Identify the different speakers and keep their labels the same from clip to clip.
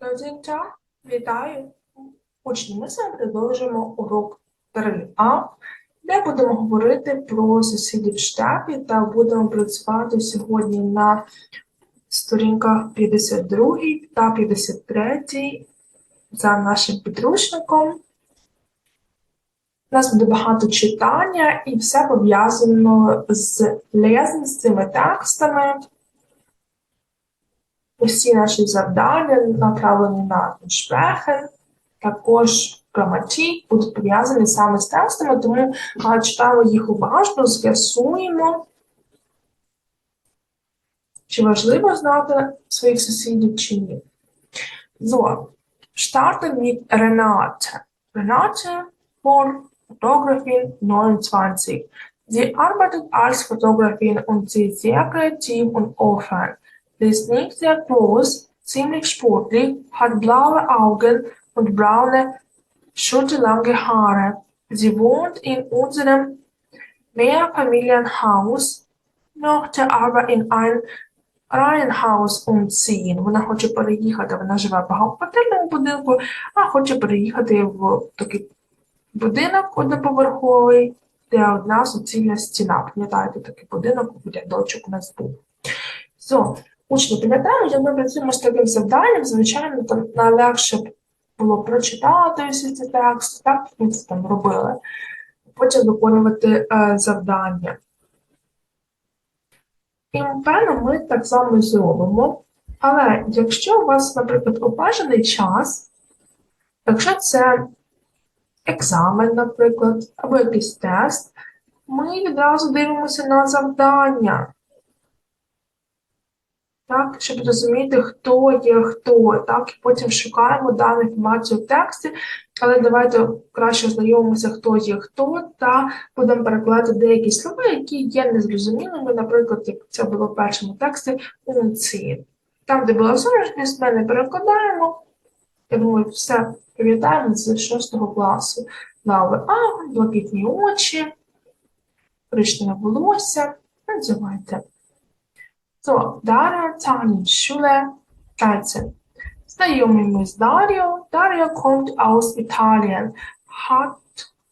Speaker 1: Tag, вітаю. Учні, ми сьогодні продовжуємо урок 3А, де будемо говорити про сусідів штабі та будемо працювати сьогодні на сторінках 52 та 53 за нашим підручником. У нас буде багато читання і все пов'язано з лезом, з цими текстами. Усі наші завдання направлені на Sprechen, також граматик будуть пов'язані саме з текстами, тому читаємо їх уважно, з'ясуємо, чи важливо знати своїх сусідів чи ні. So, starten mit Renate. Renate von Fotografin 29. Sie arbeitet als Fotografin und sie ist sehr kreativ und offen. Nicht sehr groß, ziemlich sportlich, hat blaue Augen und braune, schulterlange Haare. Sie wohnt in unserem Mehrfamilienhaus, möchte aber in ein Reihenhaus umziehen. Вона хоче переїхати, вона живе в багатоквартирному будинку, а хоче переїхати в такий будинок одноповерховий, де одна суцільна стіна. Пам'ятаєте, такий будинок у рядочок у нас був. So, Учні, пам'ятаємо, як ми працюємо з таким завданням, звичайно, там найлегше було прочитати всі ці тексти, так ми це там робили, потім виконувати е, завдання. І, напевно, ми так само зробимо. Але якщо у вас, наприклад, обмежений час, якщо це екзамен, наприклад, або якийсь тест, ми відразу дивимося на завдання. Так, щоб розуміти, хто є хто, так, і потім шукаємо дану інформацію в тексті, але давайте краще ознайомимося, хто є хто, та будемо перекладати деякі слова, які є незрозумілими, наприклад, як це було в першому тексті унці. Там, де була зовнішність, ми не перекладаємо. Я думаю, все пам'ятаємо з 6 класу. Лави А, блакитні очі, коричневе волосся. Називайте. So, Дар'я Таня, Schule 13. Знайомимось з Дар'єю. Дар'я kommt aus Italien, hat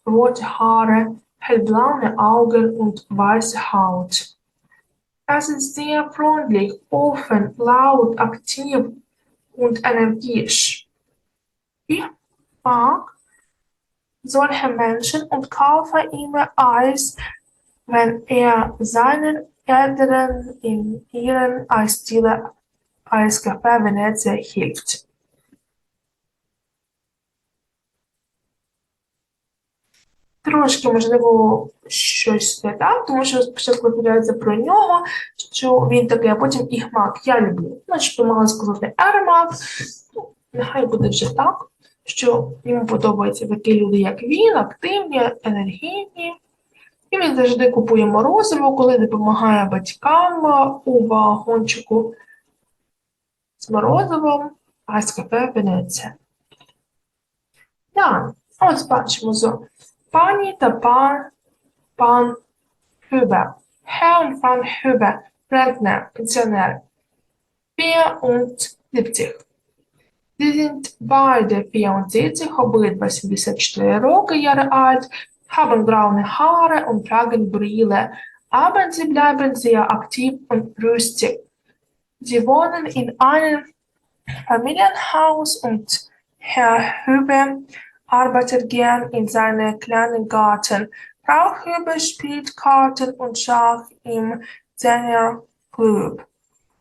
Speaker 1: rote Haare, hellblaue Augen und weiße Haut. Es ist sehr freundlich, offen, laut, aktiv und energisch. Ich mag solche Menschen und kaufe immer Eis, wenn er seinen Eltern in ihren Eisdiele Eiscafé Venezia hilft. Трошки, можливо, щось не так, тому що спочатку розповідається про нього, що він такий, а потім ігмак. Я люблю. Значить, ми мали сказати ермак. Ну, нехай буде вже так, що йому подобаються такі люди, як він, активні, енергійні. І він завжди купує морозиво, коли допомагає батькам у вагончику з морозивом, а з кафе Венеція. Так, ось бачимо з пані та пан, пан Хюбе. Herr und Frau Hübe, Rentner, Pensionär. 74. Sie sind beide 74, обидва 74 роки, Jahre alt, haben braune Haare und tragen Brille, aber sie bleiben sehr aktiv und rüstig. Sie wohnen in einem Familienhaus und Herr Hübe arbeitet gern in seinem kleinen Garten. Frau Hübe spielt Karten und Schach im Senior Club.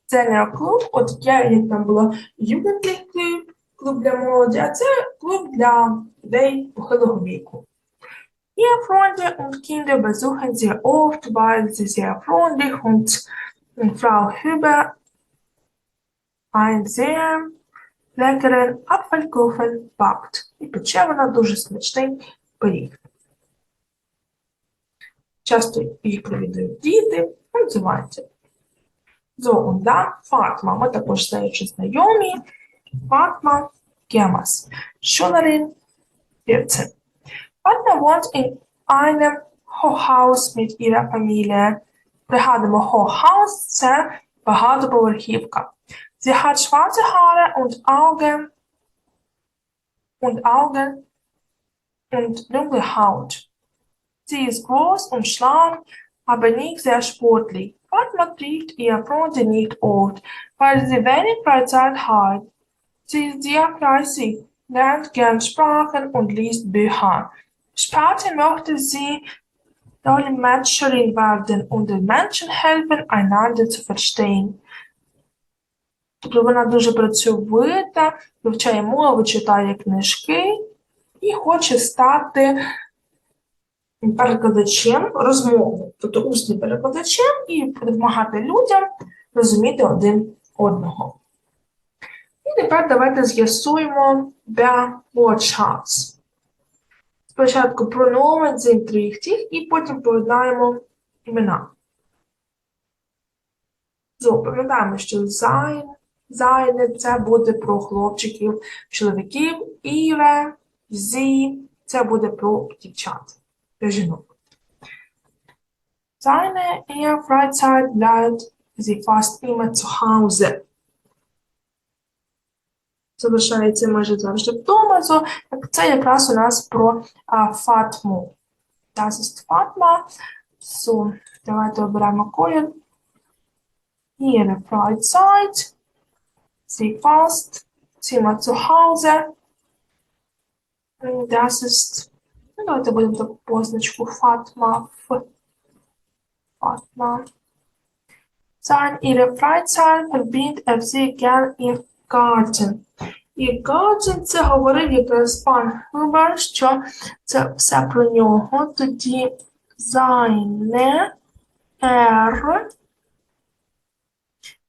Speaker 1: Senior Club, от я як там було Jugendlich Club, клуб для молоді, а це клуб для людей похилого віку. Ihr Freunde und Kinder besuchen sehr oft, weil sie sehr freundlich und Frau Hüber einen sehr leckeren Apfelkuchen backt. І пече вона дуже смачний пиріг. Часто їх провідують діти, називаються. Dann Fatma. Ми також з нею ще знайомі. Fatma Gemas. Schülerin 14. Anna wohnt in einem Hochhaus mit ihrer Familie. Wir haben Hochhaus sehr Sie hat schwarze Haare und Augen und Augen und dunkle Haut. Sie ist groß und schlank, aber nicht sehr sportlich. Fatma kriegt ihr Freunde nicht oft, weil sie wenig Freizeit hat. Sie ist sehr fleißig, lernt gern Sprachen und liest Bücher. Später möchte sie Dolmetscherin werden und den Menschen helfen, einander zu verstehen. Тобто вона дуже працьовита, вивчає мови, читає книжки і хоче стати перекладачем розмови, тобто усним перекладачем і допомагати людям розуміти один одного. І тепер давайте з'ясуємо der Wortschatz. Спочатку прономен зінтрихтіх і потім поєднаємо імена. So, що sein, seine – це буде про хлопчиків, чоловіків, ihre, sie – це буде про дівчат, про жінок. Seine ihr Freizeit bleibt sie fast immer zu Hause. Залишається майже завжди вдома, так це якраз у нас про а, Фатму. Das ist Fatma. So, давайте оберемо колір. Ihre Freizeit. Sie fast immer zu Hause. Das ist, ну, давайте будемо таку позначку Fatma. F. Fatma. Sein ihre Freizeit verbringt er sehr gern im Garten. І Garten – це говорив якраз пан Губер, що це все про нього. Тоді seine er.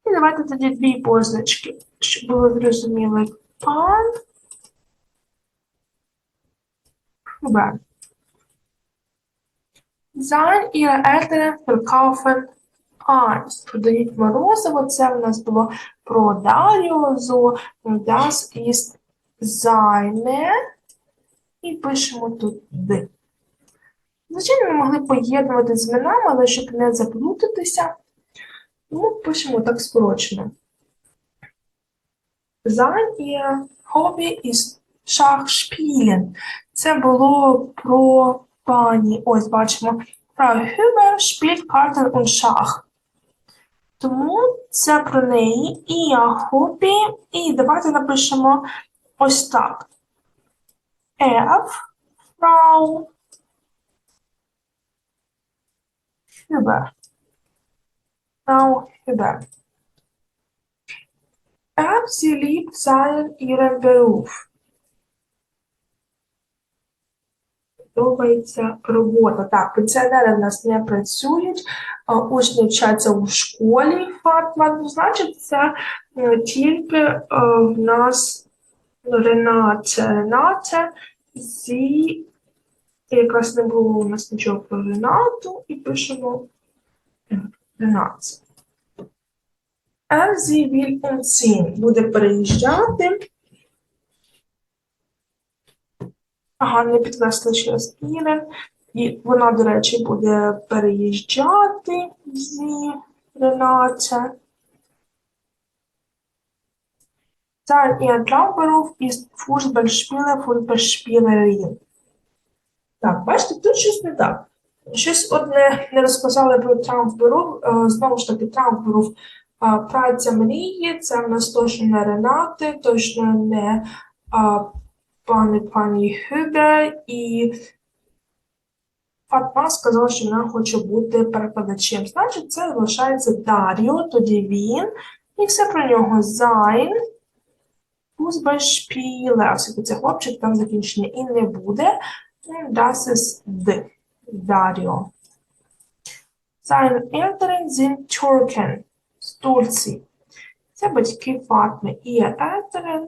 Speaker 1: І давайте тоді дві позначки, щоб було зрозуміло. Пан Huber. Sein ihre Eltern verkaufen Eis. Продають морозиво. Це в нас було Дар'ю. So, das ist seine. І пишемо тут «д». Звичайно, ми могли поєднувати з іменами, але щоб не заплутатися, тому пишемо так скорочено. Sein ihr Hobby ist Schachspielen. Це було про пані. Ось бачимо. Frau Hüber spielt Karten und Schach. Тому це про неї і я хобі. І давайте напишемо ось так. F, Frau Hüber. Frau Hüber. F, sie liebt seinen ihren Beruf. Подобається робота. Так, пенсіонери в нас не працюють, учні вчаться у школі Фатма. Ну, значить, це е, тільки е, в нас. Рената зі якраз не було у нас нічого про Ренату, і пишемо е. Er sie will umziehen. Буде переїжджати. Ага, не підкреслила ще раз Ірен. І вона, до речі, буде переїжджати зі Рената. Sein ihr Traumberuf ist Fußballspieler, Fußballspielerin. Так, бачите, тут щось не так. Щось одне не розказали про Трампберов. Знову ж таки, Трампберов праця мрії. Це в нас точно не Ренати, точно не а, пане пані Хюбер. І Фатма сказала, що вона хоче бути перекладачем. Значить, це залишається Дар'ю, тоді він. І все про нього Зайн. Fußballspieler. Оскільки це хлопчик, там закінчення і не буде. Das ist D. Dario. Seine Eltern sind Türken. З Турції. Це батьки Фатми. Ihr Eltern.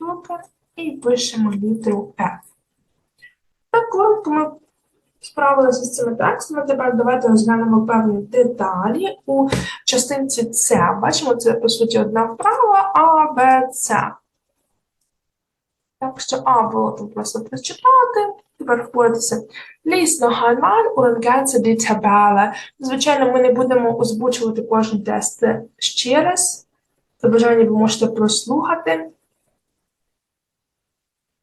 Speaker 1: Türken. І пишемо літеру F. Так, коротко ми справилися з цими текстами. Тепер давайте розглянемо певні деталі у частинці С. Бачимо, це, по суті, одна вправа А, Б, С. Так що А було там просто прочитати, тепер впоратися. Noch einmal und ganze die Tabelle. Звичайно, ми не будемо озвучувати кожен тест ще раз. За бажання ви можете прослухати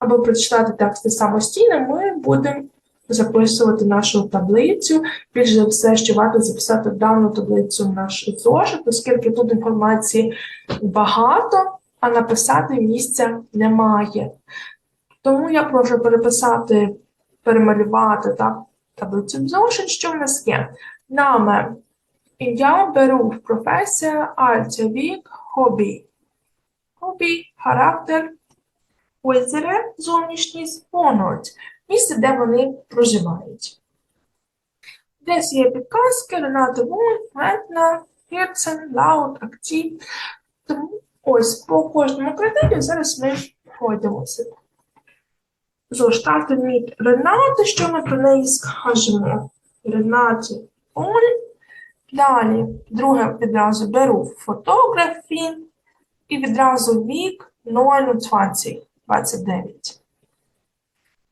Speaker 1: або прочитати тексти самостійно, ми будемо записувати нашу таблицю. Більш за все, що варто записати дану таблицю в наш зошит, оскільки тут інформації багато, а написати місця немає. Тому я прошу переписати, перемалювати так, таблицю в зошит, що в нас є. Наме. Ім'я беру професія, альтя, вік, хобі. Хобі, характер, озере, зовнішність, понуть. Місце, де вони проживають. Десь є підказки, Рената Вольф, Метна, Герцен, Лаут, Актів. Тому ось по кожному критерію зараз ми пройдемося. Starten mit Renate, що ми про неї скажемо? Ренаті Оль. Далі, друге відразу беру фотографії і відразу вік 020, 29.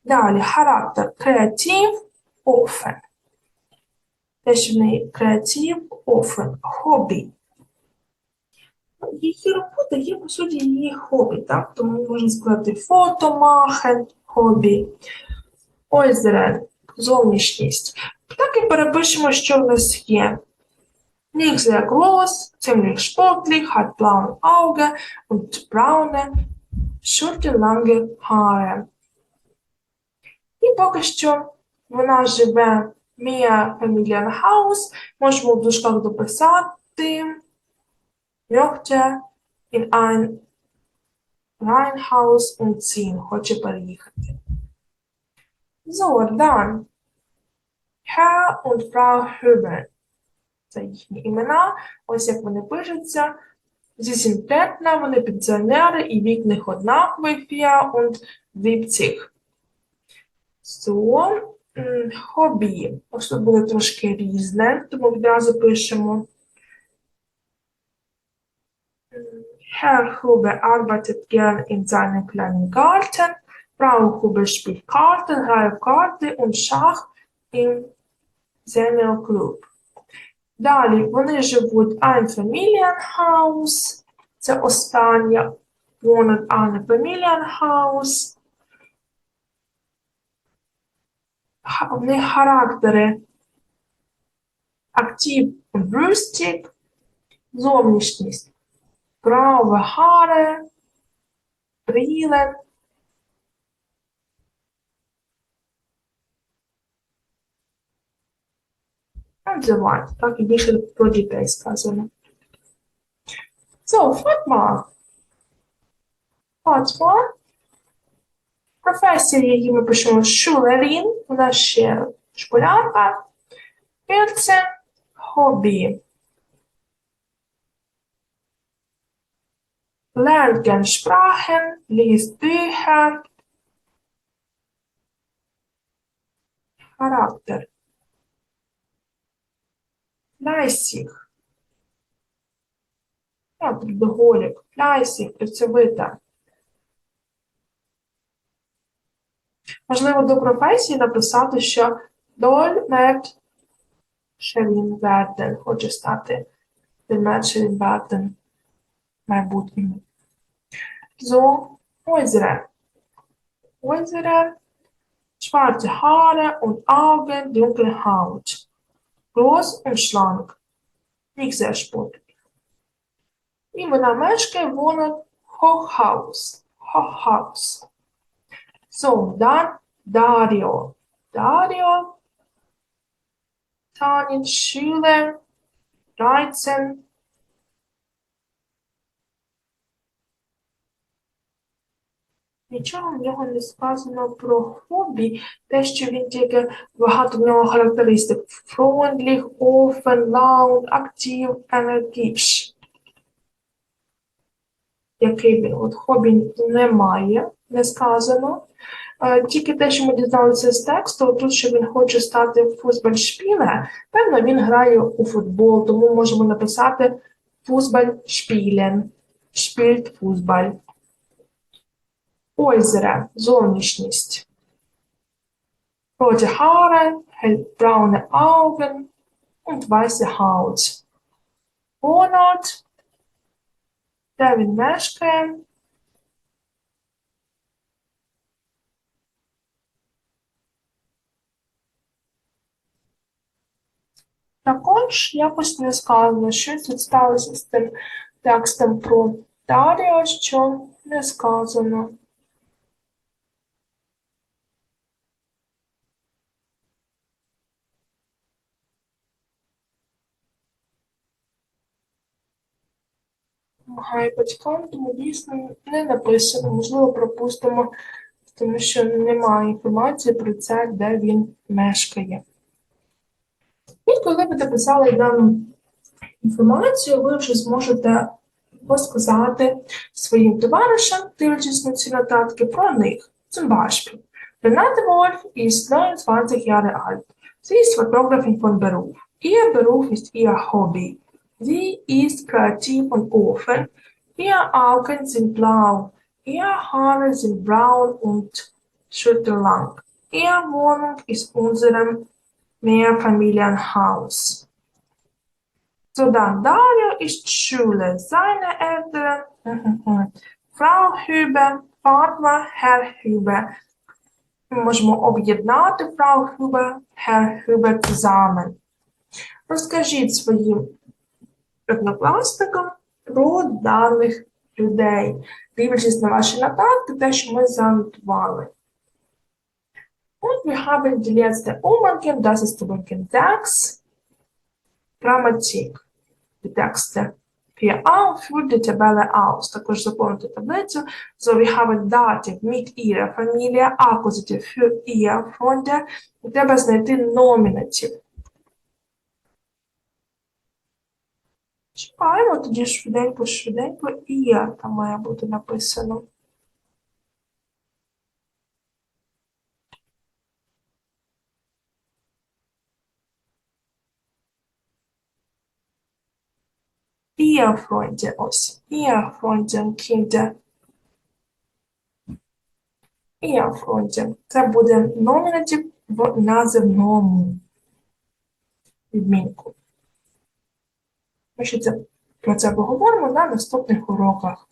Speaker 1: Далі характер креатив, офен. Теж в неї креатив, офен, хобі. Її робота є, по суті, її хобі, так? Тому можна сказати фотомахен, хобі. Ойзерен, зовнішність. Так і перепишемо, що в нас є. Sehr groß, ziemlich sportlich, hat blaue Augen und braune, schulterlange Haare. І поки що вона живе Mia Familienhaus, можемо в дужках дописати möchte in ein Reihenhaus umziehen, хоче переїхати. So, dann Herr und Frau Hübel. Це їхні імена, ось як вони пишуться. Зі синтетна, вони пенсіонери, і вік них однаковий, Фіа und 70. So, хобі. Тут буде трошки різне, тому відразу пишемо. Herr Hube arbeitet gern in seinem kleinen Garten. Frau Hube spielt Karten, Reifkarte und Schach im Senior Club. Далі вони живуть ein Familienhaus. Це останнє. Wohnen ein Familienhaus. В них характери актив рюстик, зовнішність Graue Haare, Brille. And. Так і більше про дітей сказано. So, Fatma. Fatma. Професія, її ми пишемо Шулерін. Вона ще школярка. Це хобі. lernt gern Sprachen, liest Bücher. Charakter. Fleißig. Ja, трудоголік. Fleißig, працьовита. Можливо, до професії написати, що Dolmetscherin werden. Хоче стати Dolmetscherin werden майбутньому. So, unsere, unsere schwarze Haare und Augen, dunkle. Groß und schlank. nicht sehr sportlich. In Menameschke wohnt Hochhaus. Hochhaus. So, dann Dario. Dario. Tanin Schüler 13 Нічого в нього не сказано про хобі, те, що він тільки багато в нього характеристик. Freundlich, offen, laut, актив, energisch. Який він? От хобі немає, не сказано. Е, Тільки те, що ми дізналися з тексту, тут, що він хоче стати футбольшпіле, певно, він грає у футбол, тому можемо написати Fußball spielen, spielt Äußere – зовнішність. Rote Haare, hellbraune Augen und weiße Haut. Wohnort, де він мешкає. Також якось не сказано, що тут сталося з тим текстом про Даріо, що не сказано. Помагає батькам, тому дійсно не написано, можливо, пропустимо, тому що немає інформації про це, де він мешкає. І коли ви дописали дану інформацію, ви вже зможете розказати своїм товаришам, дивлячись на ці нотатки, про них. Zum Beispiel. Renate Wolf ist 29 Jahre alt. Sie ist Fotografin von Beruf. Ihr Beruf ist ihr Hobby. Sie ist kreativ und offen. Ihre Augen sind blau. Ihre Haare sind braun und schulterlang. Ihre Wohnung ist unserem Mehrfamilienhaus. So dann Dario ist Schule. Seine Eltern Frau Hüber, Fatma, Herr Hüber. Ми можемо об'єднати Frau Hüber, Herr Hüber zusammen. Розкажіть своїм однокласникам про даних людей, дивлячись на ваші нотатки, те, що ми занотували. Und wir haben die letzte Umangel, das ist Übungen 6. Grammatik. Die Texte 4a führt die Tabelle aus. Також заповнити таблицю. So, wir haben Dativ mit ihrer Familie, Akkusativ für ihr Freunde. І треба знайти номінатив. Чекаємо тоді швиденько, швиденько, і я там має бути написано. Ihr Freunde, ось. Ihr Freunde, Kinder. Ihr Freunde. Це буде номінатив в називному відмінку. Ми про це поговоримо на наступних уроках.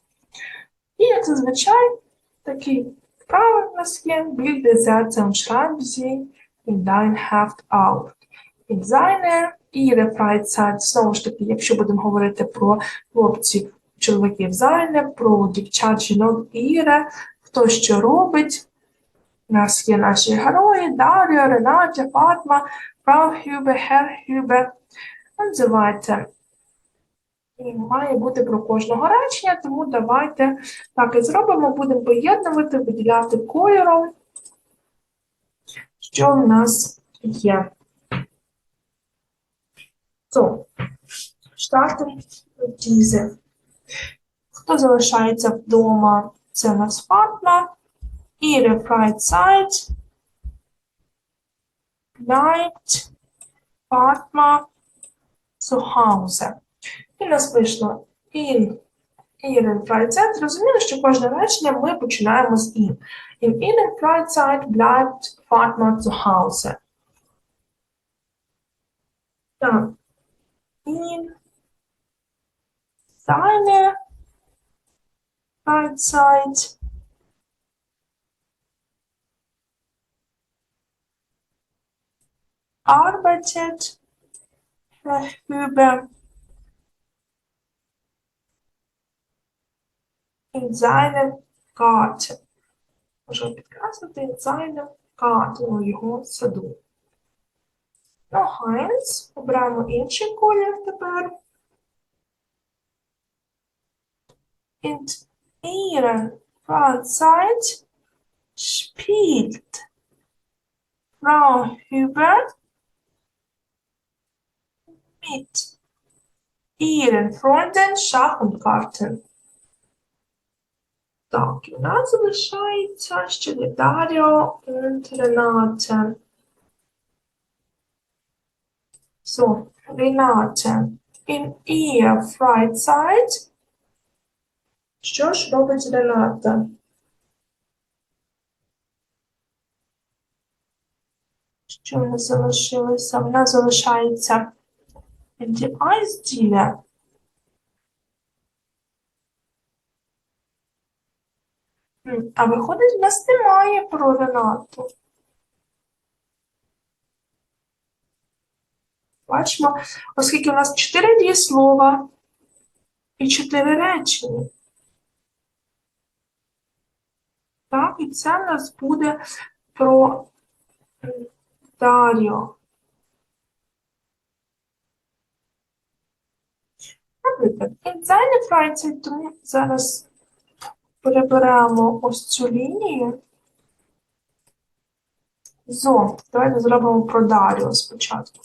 Speaker 1: І, як зазвичай, такі вправи в нас є. Bilde Sätze und in dein Heft auf. In seine ihre Freizeit, знову ж таки, якщо будемо говорити про хлопців, чоловіків зайне, про дівчат, жінок іре, хто що робить. У нас є наші герої, Дар'я, Ренатя, Фатма, Фрау Хюбе, Хер Хюбе. Називається. Має бути про кожного речення, тому давайте так і зробимо, будемо поєднувати, виділяти кольором, що в нас є. So, starten diese. Хто залишається вдома? Це у нас Фатма. Ihre Freizeit bleibt Fatma zu Hause. І у нас вийшло in ihren Freizeit. Зрозуміло, що кожне речення ми починаємо з in. In ihren Freizeit bleibt Fatma zu Hause. Так. In seine Freizeit arbeitet Herr Hüber in seinem Garten. Можна підкреслити in seinem Garten, у його саду. Ну, Хайнс, обираємо інший колір тепер. In ihrer Freizeit spielt Frau Hubert mit ihren Freunden Schach und Karten. Так, і в нас залишається ще Даріо 13. So, Renate, in ear right side. Що ж робить Рената? Що в нас залишилося? Вона залишається. The eyes. А виходить, в нас немає про Ренату. Бачимо, оскільки у нас чотири дієслова і чотири речення. Так, і це в нас буде про Дар'ю. Наприклад, in seine Freizeit, тому зараз переберемо ось цю лінію. Зо, давайте зробимо про Дар'ю спочатку.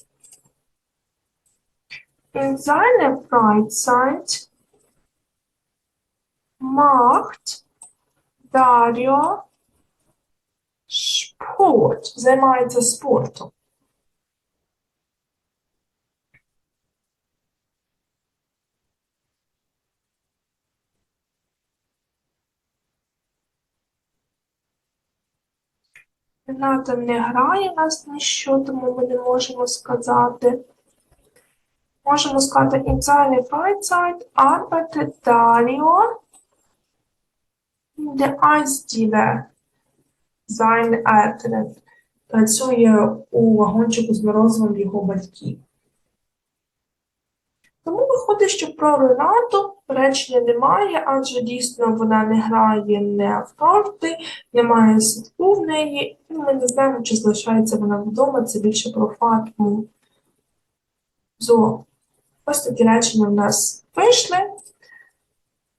Speaker 1: In seiner Freizeit macht Dario Sport, займається спортом. Рената не грає нас ніщо, тому ми не можемо сказати. Можемо сказати in seiner Freizeit arbeitet Dario in der Eisdiele seine Eltern. Працює у вагончику з морозивом його батьків. Тому виходить, що про Ренату речення немає, адже дійсно вона не грає не в карти, немає садку в неї, і ми не знаємо, чи залишається вона вдома, це більше про Фатму. Зо. Ось такі речення в нас вийшли.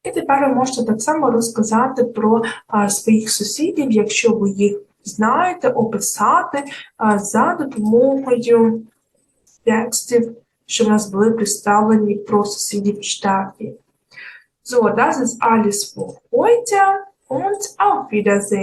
Speaker 1: І тепер ви можете так само розказати про а, своїх сусідів, якщо ви їх знаєте, описати а, за допомогою текстів, що в нас були представлені про сусідів в штаті. So, das ist alles für heute und auf Wiedersehen.